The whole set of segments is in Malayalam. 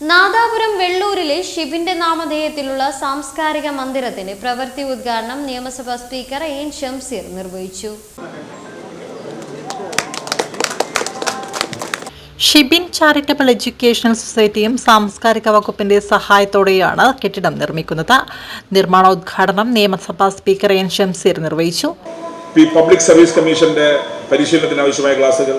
നാദാപുരം വെള്ളൂരിലെ ഷിബിന്റെ നാമധേയത്തിലുള്ള സാംസ്കാരിക മന്ദിരത്തിന്റെ പ്രവൃത്തി ഉദ്ഘാടനം നിയമസഭാ സ്പീക്കർ എൻ ഷംസീർ നിർവഹിച്ചു. ഷിബിൻ ചാരിറ്റബിൾ എഡ്യൂക്കേഷണൽ സൊസൈറ്റിയും സാംസ്കാരിക വകുപ്പിന്റെ സഹായത്തോടെയാണ് കെട്ടിടം നിർമ്മിക്കുന്നത്. നിർമ്മാണോദ്ഘാടനം നിയമസഭാ സ്പീക്കർ എൻ ഷംസീർ നിർവഹിച്ചു. പബ്ലിക് സർവീസ് കമ്മീഷന്റെ പരിശീലനത്തിന് ആവശ്യമായ ക്ലാസ്സുകൾ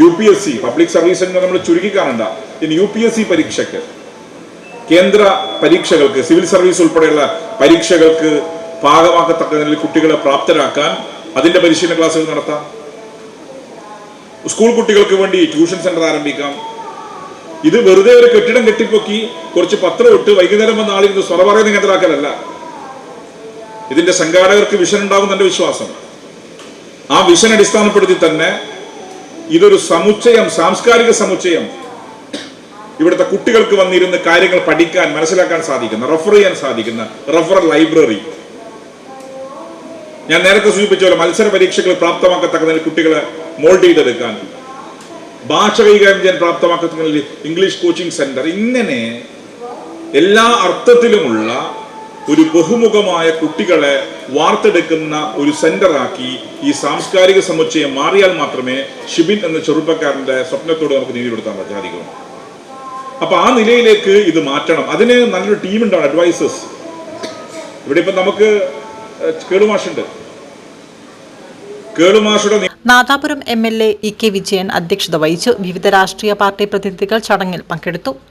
U P S C public service എന്ന് നമ്മൾ ചുരുക്കി കാണണ്ട. ഇനി യു പി എസ് സി പരീക്ഷയ്ക്ക് കേന്ദ്ര പരീക്ഷകൾക്ക് സിവിൽ സർവീസ് ഉൾപ്പെടെയുള്ള പരീക്ഷകൾക്ക് പാകമാക്കത്തക്ക നിലയിൽ കുട്ടികളെ പ്രാപ്തരാക്കാൻ അതിന്റെ പരിശീലന ക്ലാസ്സുകൾ നടത്താം. സ്കൂൾ കുട്ടികൾക്ക് വേണ്ടി ട്യൂഷൻ സെന്റർ ആരംഭിക്കാം. ഇത് വെറുതെ ഒരു കെട്ടിടം കെട്ടിപ്പൊക്കി കുറച്ച് പത്രം ഇട്ട് വൈകുന്നേരം വന്ന ആളിരുന്ന് സ്വറ പറയുന്ന കേന്ദ്രാക്കലല്ല ഇതിന്റെ സംഘാടകർക്ക് വിഷൻ ഉണ്ടാകും എന്റെ വിശ്വാസം. ആ വിഷൻ അടിസ്ഥാനപ്പെടുത്തി തന്നെ ഇതൊരു സമുച്ചയം സാംസ്കാരിക സമുച്ചയം. ഇവിടുത്തെ കുട്ടികൾക്ക് വന്നിരുന്ന് കാര്യങ്ങൾ പഠിക്കാൻ മനസ്സിലാക്കാൻ സാധിക്കുന്ന റെഫർ ചെയ്യാൻ സാധിക്കുന്ന റെഫറൽ ലൈബ്രറി ഞാൻ നേരത്തെ സൂചിപ്പിച്ച പോലെ മത്സര പരീക്ഷകൾ പ്രാപ്തമാക്കത്തക്ക കുട്ടികളെ മോൾഡ് ചെയ്തെടുക്കാൻ. ഭാഷ കൈകാര്യം ചെയ്യാൻ പ്രാപ്തമാക്കത്തക്ക ഇംഗ്ലീഷ് കോച്ചിങ് സെന്റർ ഇങ്ങനെ എല്ലാ അർത്ഥത്തിലുമുള്ള ഒരു ബഹുമുഖമായ കുട്ടികളെ വാർത്തെടുക്കുന്ന ഒരു സെന്ററാക്കി ഈ സാംസ്കാരിക സമുച്ചയം മാറിയാൽ മാത്രമേ ഷിബിൻ എന്ന ചെറുപ്പക്കാരന്റെ സ്വപ്നത്തോട് നമുക്ക് നീതി സാധിക്കുള്ളൂ സാധിക്കൂ അപ്പൊ ആ നിലയിലേക്ക് ഇത് മാറ്റണം. അതിന് നല്ലൊരു ടീമുണ്ടാണ് അഡ്വൈസേഴ്സ് ഇവിടെ ഇപ്പൊ നമുക്ക് കേളുമാഷുണ്ട്. കേളുമാഷുടെ നി- Nadapuram M L A E K Vijayan അധ്യക്ഷത വഹിച്ചു. വിവിധ രാഷ്ട്രീയ പാർട്ടി പ്രതിനിധികൾ ചടങ്ങിൽ പങ്കെടുത്തു.